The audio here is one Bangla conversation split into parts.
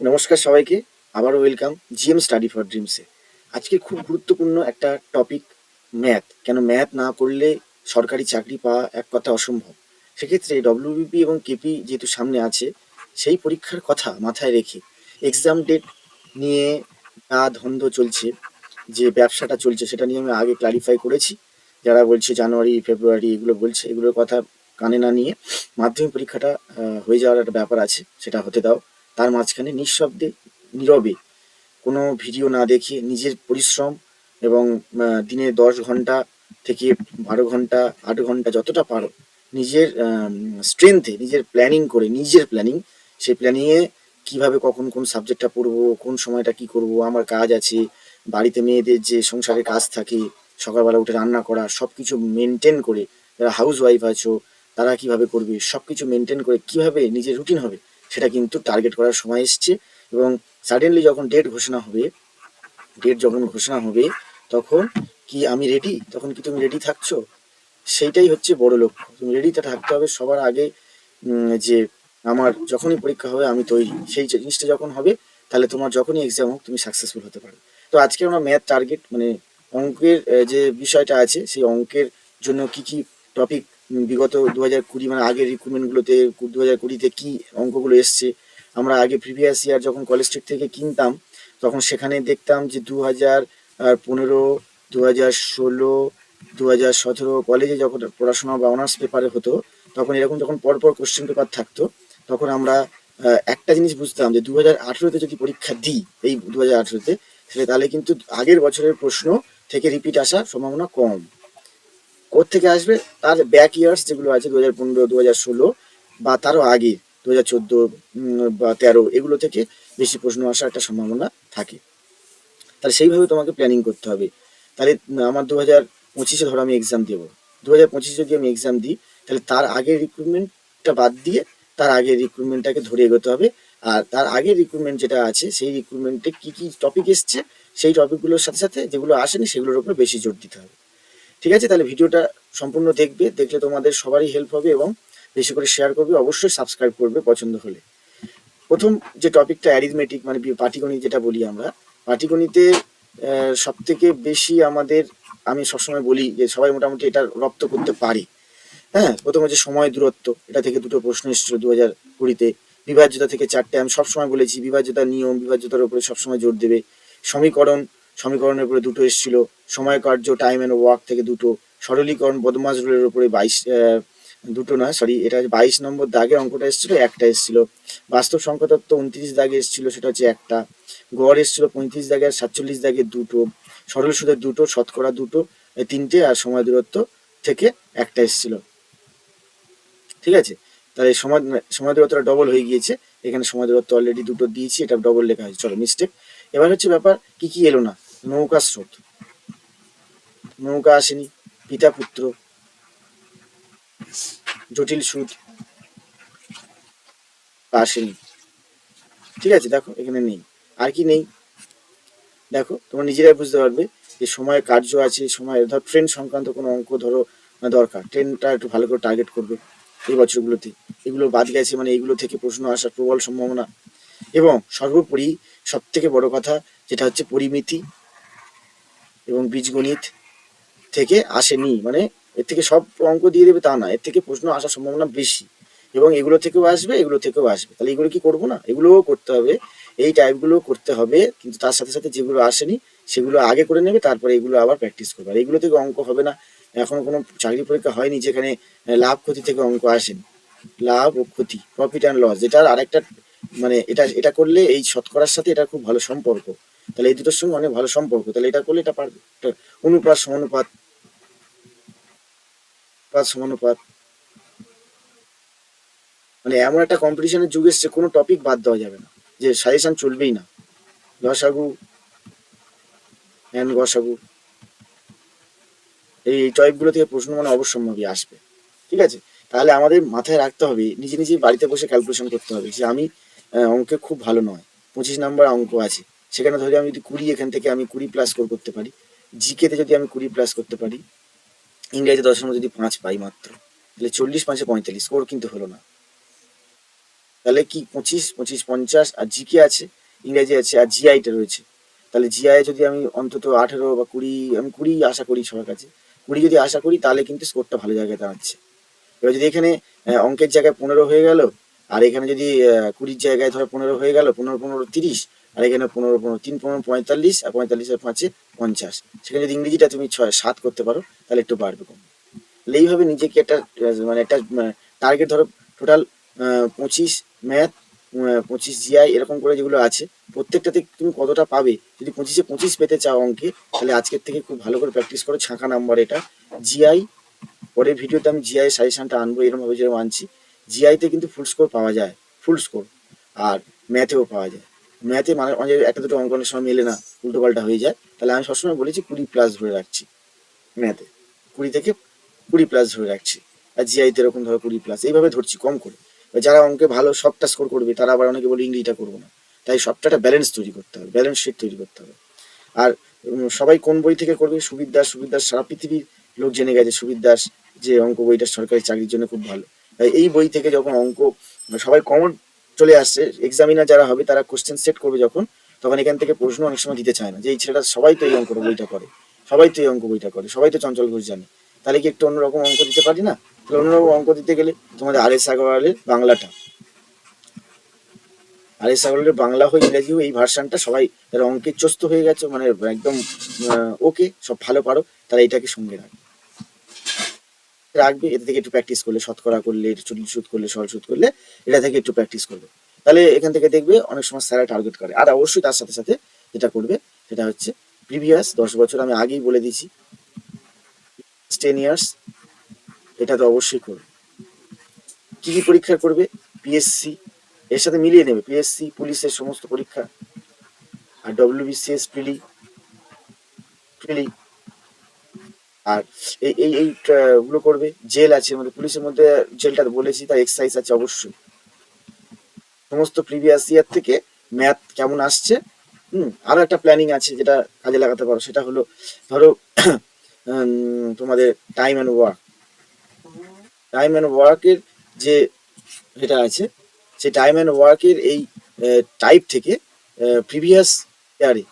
নমস্কার সবাইকে, আবারও ওয়েলকাম জিএম স্টাডি ফর ড্রিমসে আজকে খুব গুরুত্বপূর্ণ একটা টপিক ম্যাথ কেন ম্যাথ না করলে সরকারি চাকরি পাওয়া এক কথা অসম্ভব। সেক্ষেত্রে ডব্লিউবিপি এবং কেপি যেহেতু সামনে আছে, সেই পরীক্ষার কথা মাথায় রেখে এক্সাম ডেট নিয়ে যা ধন্দ চলছে, যে ব্যবসাটা চলছে সেটা নিয়ে আমি আগে ক্লারিফাই করেছি। যারা বলছে জানুয়ারি, ফেব্রুয়ারি এগুলো বলছে, এগুলোর কথা কানে না নিয়ে মাধ্যমিক পরীক্ষাটা হয়ে যাওয়ার একটা ব্যাপার আছে, সেটা হতে দাও। তার মাঝখানে নিঃশব্দে, নীরবে কোনো ভিডিও না দেখে নিজের পরিশ্রম এবং দিনে দশ ঘণ্টা থেকে বারো ঘণ্টা, আট ঘণ্টা যতটা পারো নিজের স্ট্রেংথে নিজের প্ল্যানিং করে, নিজের প্ল্যানিং সেই প্ল্যানিংয়ে কীভাবে কখন কোন সাবজেক্টটা পড়ব, কোন সময়টা কি করব, আমার কাজ আছে, বাড়িতে মেয়েদের যে সংসারে কাজ থাকে, সকালবেলা উঠে রান্না করা সব কিছু মেনটেন করে, যারা হাউস ওয়াইফ আছো, তারা কীভাবে করবে সব কিছু মেনটেন করে কীভাবে নিজের রুটিন হবে সেটা কিন্তু টার্গেট করার সময় এসছে এবং সাডেনলি যখন ডেট ঘোষণা হবে ডেট যখন ঘোষণা হবে, তখন কি আমি রেডি তখন কি তুমি রেডি থাকছো? সেইটাই হচ্ছে বড় লক্ষ্য। তুমি রেডিতে থাকতে হবে, সবার আগে যে আমার যখনই পরীক্ষা হবে, আমি তৈরি। সেই জিনিসটা যখন হবে, তাহলে তোমার যখনই এক্সাম হোক, তুমি সাকসেসফুল হতে পারবে। তো আজকে আমরা ম্যাথ টার্গেট মানে অঙ্কের যে বিষয়টা আছে, সেই অঙ্কের জন্য কি কি টপিক বিগত দু হাজার কুড়ি মানে আগের রিক্রুটমেন্টগুলোতে দু হাজার কুড়িতে কি অঙ্কগুলো এসছে, আমরা আগে প্রিভিয়াস ইয়ার যখন কলেজ স্ট্রিট থেকে কিনতাম, তখন সেখানে দেখতাম যে দু হাজার পনেরো দু হাজার ষোলো দু হাজার সতেরো কলেজে যখন পড়াশোনা বা অনার্স পেপারে হতো, তখন এরকম যখন পরপর কোশ্চেন পেপার থাকতো, তখন আমরা একটা জিনিস বুঝতাম যে দু হাজার আঠেরোতে যদি পরীক্ষা দিই, এই দু হাজার আঠেরোতে সেটা তাহলে কিন্তু আগের বছরের প্রশ্ন থেকে রিপিট আসার সম্ভাবনা কম। থেকে আসবে? তার ব্যাক ইয়ার্স যেগুলো আছে দু হাজার পনেরো দু হাজার ষোলো বা তারও আগে দু হাজার চোদ্দ বা তেরো, এগুলো থেকে বেশি প্রশ্ন আসার একটা সম্ভাবনা থাকে। তাহলে সেইভাবে তোমাকে প্ল্যানিং করতে হবে। তাহলে আমার দু হাজার পঁচিশে ধরো আমি এক্সাম দেবো। দু হাজার পঁচিশে যদি আমি এক্সাম দিই, তাহলে তার আগের রিক্রুটমেন্টটা বাদ দিয়ে তার আগের রিক্রুটমেন্টটাকে ধরে এগোতে হবে। আর তার আগের রিক্রুটমেন্ট যেটা আছে, সেই রিক্রুটমেন্টে কি কি টপিক এসছে, সেই টপিকগুলোর সাথে সাথে যেগুলো আসেনি, সেগুলোর উপর বেশি জোর দিতে হবে। ঠিক আছে? তাহলে ভিডিওটা সম্পূর্ণ দেখবে, দেখলে তোমাদের সবারই হেল্প হবে এবং বেশি করে শেয়ার করবে। অবশ্যই সাবস্ক্রাইব করবে পছন্দ হলে। প্রথম যে টপিকটা অ্যারিথমেটিক মানে পাটিগণিত যেটা বলি আমরা, পাটিগণিতে সব থেকে বেশি আমাদের, আমি সবসময় বলি যে সবাই মোটামুটি এটা রপ্ত করতে পারে। হ্যাঁ? প্রথম হচ্ছে সময় দূরত্ব, এটা থেকে দুটো প্রশ্ন এসেছিল দু হাজার কুড়িতে। বিভাজ্যতা থেকে চারটে, আমি সবসময় বলেছি বিভাজ্যতার নিয়ম, বিভাজ্যতার উপরে সবসময় জোর দেবে। সমীকরণ সমীকরণের উপরে দুটো এসেছিল। সময়, কার্য টাইম অ্যান্ড ওয়ার্ক থেকে দুটো। সরলীকরণ বদমাস রুলের উপরে বাইশ দুটো নয় সরি এটা বাইশ নম্বর দাগে অঙ্কটা এসেছিল, একটা এসেছিল। বাস্তব সংখ্যা তত্ত্ব উনত্রিশ দাগে এসেছিল, সেটা হচ্ছে একটা। গড় এসেছিল পঁয়ত্রিশ দাগে আর সাতচল্লিশ দাগে দুটো। সরল সুদের দুটো, শতকরা দুটো তিনটে আর সময় দূরত্ব থেকে একটা এসেছিল। ঠিক আছে? তাহলে সময় সময় দূরত্বটা ডবল হয়ে গিয়েছে। এখানে সময় দূরত্ব অলরেডি দুটো দিয়েছি, এটা ডবল লেখা হয়েছে। চলো মিস্টেক এবার হচ্ছে ব্যাপার, কি কি এলো না? নৌকা স্রোত। নৌকা আসেনি পিতা পুত্র জটিল সুদ আসেনি। ঠিক আছে, দেখো, এখানে নেই। আর কি নেই? দেখো, তোমরা নিজেরাই বুঝতে পারবে যে সময় কার্য আছে, সময়, ধর ট্রেন সংক্রান্ত কোনো অঙ্ক ধরো দরকার। ট্রেনটা একটু ভালো করে টার্গেট করবে এই বছরগুলোতে। এগুলো বাদ গেছে মানে এগুলো থেকে প্রশ্ন আসার প্রবল সম্ভাবনা। এবং সর্বোপরি সব থেকে বড় কথা, যেটা হচ্ছে পরিমিতি। এবং বীজগণিত থেকে আসেনি। মানে এর থেকে সব অঙ্ক দিয়ে দেবে তা না। এর থেকে প্রশ্ন আসার সম্ভাবনা বেশি। এবং এগুলো থেকেও আসবে, এগুলো থেকেও আসবে। তাহলে এগুলো কি করব না? এগুলোও করতে হবে। এই টাইপগুলো করতে হবে। কিন্তু তার সাথে সাথে যেগুলো আসেনি, সেগুলো আগে করে নেবে, তারপরে এগুলো আবার প্র্যাকটিস করবে। আর এগুলো থেকে অঙ্ক হবে না। এখনও কোনো চাকরি পরীক্ষা হয়নি যেখানে লাভ ক্ষতি থেকে অঙ্ক আসেনি। লাভ ও ক্ষতি প্রফিট অ্যান্ড লস যেটার আরেকটা মানে এটা এটা করলে এই শতকরার সাথে এটা খুব ভালো সম্পর্ক। তাহলে এই দুটোর সঙ্গে অনেক ভালো সম্পর্ক, তাহলে এটা করলে এটা পারবে অনুপাত সমানুপাত সমানুপাত মানে এমন একটা কম্পিটিশনের যুগ এসছে, কোনো টপিক বাদ দেওয়া যাবে না, যে সাজেশন চলবেই না। লসাগু অ্যান্ড গসাগু। এই টপিকগুলো থেকে প্রশ্ন মানে অবশ্যম্ভাবী আসবে, ঠিক আছে? তাহলে আমাদের মাথায় রাখতে হবে, নিজে নিজে বাড়িতে বসে ক্যালকুলেশন করতে হবে যে আমি অঙ্কে খুব ভালো নয়, পঁচিশ নাম্বার অঙ্ক আছে। সেখানে ধরে আমি যদি কুড়ি এখান থেকে আমি কুড়ি প্লাস স্কোর করতে পারি জিকেতে যদি আমি কুড়ি প্লাস করতে পারি, ইংরেজি দশের মধ্যে যদি পাঁচ পাই মাত্র, তাহলে চল্লিশ পাঁচে পঁয়তাল্লিশ স্কোর কিন্তু হলো না। তাহলে কি পঁচিশ পঁচিশ পঞ্চাশ, আর জিকে আছে, ইংরেজি আছে, আর জিআইটা রয়েছে। তাহলে জিআই যদি আমি অন্তত আঠেরো বা কুড়ি, আমি কুড়ি আশা করি সবার কাছে, কুড়ি যদি আশা করি, তাহলে কিন্তু স্কোরটা ভালো জায়গায় দাঁড়াচ্ছে। এবার যদি এখানে অঙ্কের জায়গায় পনেরো হয়ে গেল আর এখানে যদি কুড়ির জায়গায় ধরো পনেরো হয়ে গেল, পনেরো পনেরো, তিরিশ, আর এখানে পনেরো পনেরো, তিন, পনেরো, পঁয়তাল্লিশ, আর পঁয়তাল্লিশের পাঁচে পঞ্চাশ। সেখানে যদি ইংরেজিটা তুমি ছয়, সাত করতে পারো, তাহলে একটু বাড়বে কম। তাহলে এইভাবে নিজেকে একটা মানে একটা টার্গেট ধরো টোটাল পঁচিশ ম্যাথ পঁচিশ জিআই এরকম করে যেগুলো আছে, প্রত্যেকটাতে তুমি কতটা পাবে? যদি পঁচিশে পঁচিশ পেতে চাও অঙ্কে, তাহলে আজকের থেকে খুব ভালো করে প্র্যাকটিস করো, ছাঁকা নাম্বার এটা। জিআই পরের ভিডিওতে আমি জিআই সাজেশনটা আনব এরকমভাবে যেরকম আনছি। জিআইতে কিন্তু ফুল স্কোর পাওয়া যায় ফুল স্কোর আর ম্যাথেও পাওয়া যায়। ম্যাথে মানে অনেক একটা দুটো অঙ্ক অনেক সময় মেলে না, উল্টো পাল্টা হয়ে যায়। তাহলে আমি সবসময় বলেছি কুড়ি প্লাস ধরে রাখছি ম্যাথে কুড়ি থেকে কুড়ি প্লাস ধরে রাখছি। আর জিআইতে এরকম ধরো কুড়ি প্লাস এইভাবে ধরছি কম করে। যারা অঙ্কে ভালো সবটা স্কোর করবে, তারা আবার অনেকে বলে ইংরেজিটা করব না। তাই সবটা একটা ব্যালেন্স তৈরি করতে হবে ব্যালেন্স শিট তৈরি করতে হবে। আর সবাই কোন বই থেকে করবে? সুবির দাস সুবির দাস সারা পৃথিবীর লোক জেনে গেছে। সুবির দাস যে অঙ্ক বইটা সরকারি চাকরির জন্য খুব ভালো। এই বই থেকে যখন অঙ্ক, সবাই কমন চলে আসছে এক্সামিনার যারা হবে তারা কোশ্চেন সেট করবে যখন, তখন এখান থেকে প্রশ্ন অনেক সময় দিতে চায় না যে এই ছেলেটা সবাই তো এই অঙ্ক বইটা করে, সবাই তো এই অঙ্ক বইটা করে, সবাই তো চঞ্চল ঘোষ জানে। তাহলে কি একটু অন্যরকম অঙ্ক দিতে পারি না? তাহলে অন্যরকম অঙ্ক দিতে গেলে তোমাদের আর এস আগরওয়ালের বাংলাটা। আর এস আগরওয়ালের বাংলা হোক ইংরাজি এই ভার্সানটা সবাই যারা অঙ্কে চস্ত হয়ে গেছে মানে একদম ওকে সব ভালো পারো তারা এটাকে সঙ্গে রাখবে রাখবে, এটা থেকে একটু প্র্যাকটিস করলে, শতকরা করলে চল্লিশ সুদ করলে সরল সুদ করলে, এটা থেকে একটু প্র্যাকটিস করবে। তাহলে এখান থেকে দেখবে অনেক সময় স্যারা টার্গেট করে। আর অবশ্যই তার সাথে সাথে যেটা করবে, সেটা হচ্ছে প্রিভিয়াস দশ বছর আমি আগেই বলে দিয়েছি টেন ইয়ার্স এটা তো অবশ্যই করবে। কি কি পরীক্ষা করবে? পিএসসি এর সাথে মিলিয়ে নেবে। পিএসসি পুলিশের সমস্ত পরীক্ষা, আর ডব্লিউবিসিএস প্রিলি প্রিলি আর এই এই এই আহ, গুলো করবে। জেল আছে মানে পুলিশের মধ্যে জেলটা বলেছি তার এক্সারসাইজ আছে অবশ্যই। সমস্ত প্রিভিয়াস ইয়ার থেকে ম্যাথ কেমন আসছে হুম আরও একটা প্ল্যানিং আছে যেটা কাজে লাগাতে পারো। সেটা হলো ধরো তোমাদের time and work time and ওয়ার্কের যে যেটা আছে সেই টাইম অ্যান্ড ওয়ার্কের এই টাইপ থেকে প্রিভিয়াস ইয়ারে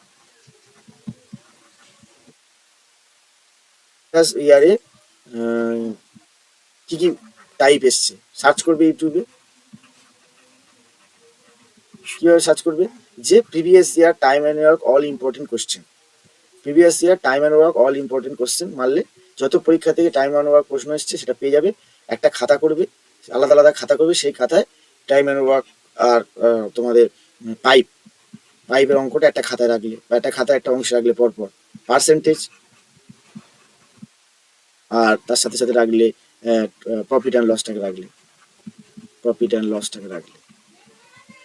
প্লাস ইয়ারে কি কি টাইপ এসছে? সার্চ করবে ইউটিউবে কীভাবে সার্চ করবে? যে previous year time and work all important question previous year time and work all important question মারলে যত পরীক্ষা থেকে টাইম অ্যান্ড ওয়ার্ক প্রশ্ন এসছে সেটা পেয়ে যাবে। একটা খাতা করবে, আলাদা আলাদা খাতা করবে, সেই খাতায় টাইম অ্যান্ড ওয়ার্ক আর তোমাদের পাইপ পাইপের অঙ্কটা একটা খাতায় রাখলে বা একটা খাতায় একটা অংশ রাখলে পরপর। পার্সেন্টেজ আর তার সাথে সাথে রাখলে প্রফিট অ্যান্ড লসটাকে রাখলে। প্রফিট অ্যান্ড লসটাকে রাখলে।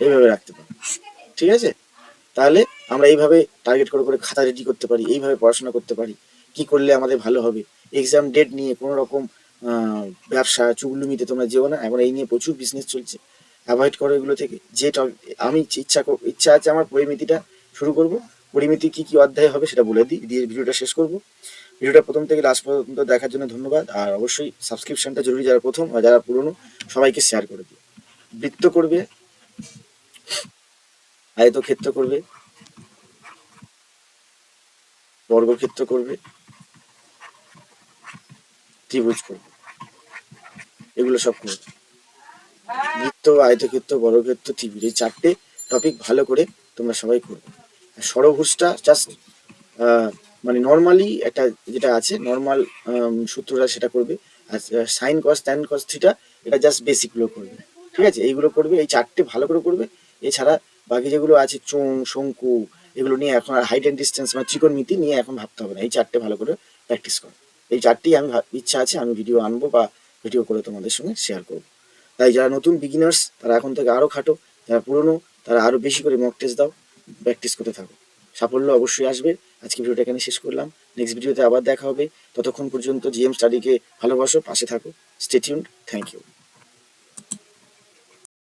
এইভাবে রাখতে পারি। ঠিক আছে? তাহলে আমরা এইভাবে টার্গেট করে করে খাতা রেডি করতে পারি, এইভাবে পড়াশোনা করতে পারি। কি করলে আমাদের ভালো হবে? এক্সাম ডেট নিয়ে কোনো রকম ব্যবসা চুগলুমিতে তোমরা যেও না। এখন এই নিয়ে প্রচুর বিজনেস চলছে। অ্যাভয়েড করো এগুলো থেকে। যে আমি ইচ্ছা ইচ্ছা আছে আমার পরিমিতিটা শুরু করব। পরিমিতি কি কি অধ্যায় হবে সেটা বলে দিই। দিয়ে ভিডিওটা শেষ করব। ভিডিওটা প্রথম থেকে লাস্ট পর্যন্ত দেখার জন্য ধন্যবাদ। আর অবশ্যই সাবস্ক্রিপশনটা জরুরি যারা প্রথম আর যারা পুরনো, সবাইকে শেয়ার করে দিই বৃত্ত করবে, আয়তক্ষেত্র করবে, বর্গক্ষেত্র করবে, ত্রিভুজ করবে। এগুলো সব করবে। বৃত্ত, আয়তক্ষেত্র, বর্গক্ষেত্র, ত্রিভুজ এই চারটে টপিক ভালো করে তোমরা সবাই করবে। আর ষড়ভুজটা জাস্ট মানে নর্মালি একটা যেটা আছে নর্মাল সূত্রটা সেটা করবে। আর sin cos tan cos theta এটা জাস্ট বেসিকগুলো করবে। ঠিক আছে? এইগুলো করবে, এই চারটে ভালো করে করবে। এছাড়া বাকি যেগুলো আছে চোং শঙ্কু, এগুলো নিয়ে এখন আর হাইট অ্যান্ড ডিস্টেন্স মানে ত্রিকোণমিতি নিয়ে এখন ভাবতে হবে না। এই চারটে ভালো করে প্র্যাকটিস করো। এই চারটেই আমি ইচ্ছা আছে, আমি ভিডিও আনব বা ভিডিও করে তোমাদের সঙ্গে শেয়ার করব। তাই যারা নতুন বিগিনার্স তারা এখন থেকে আরও খাটো, যারা পুরনো, তারা আরও বেশি করে মক টেস্ট দাও প্র্যাকটিস করতে থাকো। সাফল্য অবশ্যই আসবে। আজকে ভিডিওটা এখানে শেষ করলাম। নেক্সট ভিডিওতে আবার দেখা হবে। ততক্ষণ পর্যন্ত জিএম স্টাডিকে ভালোবাসো, পাশে থাকো। স্টেটিউন্ড থ্যাংক ইউ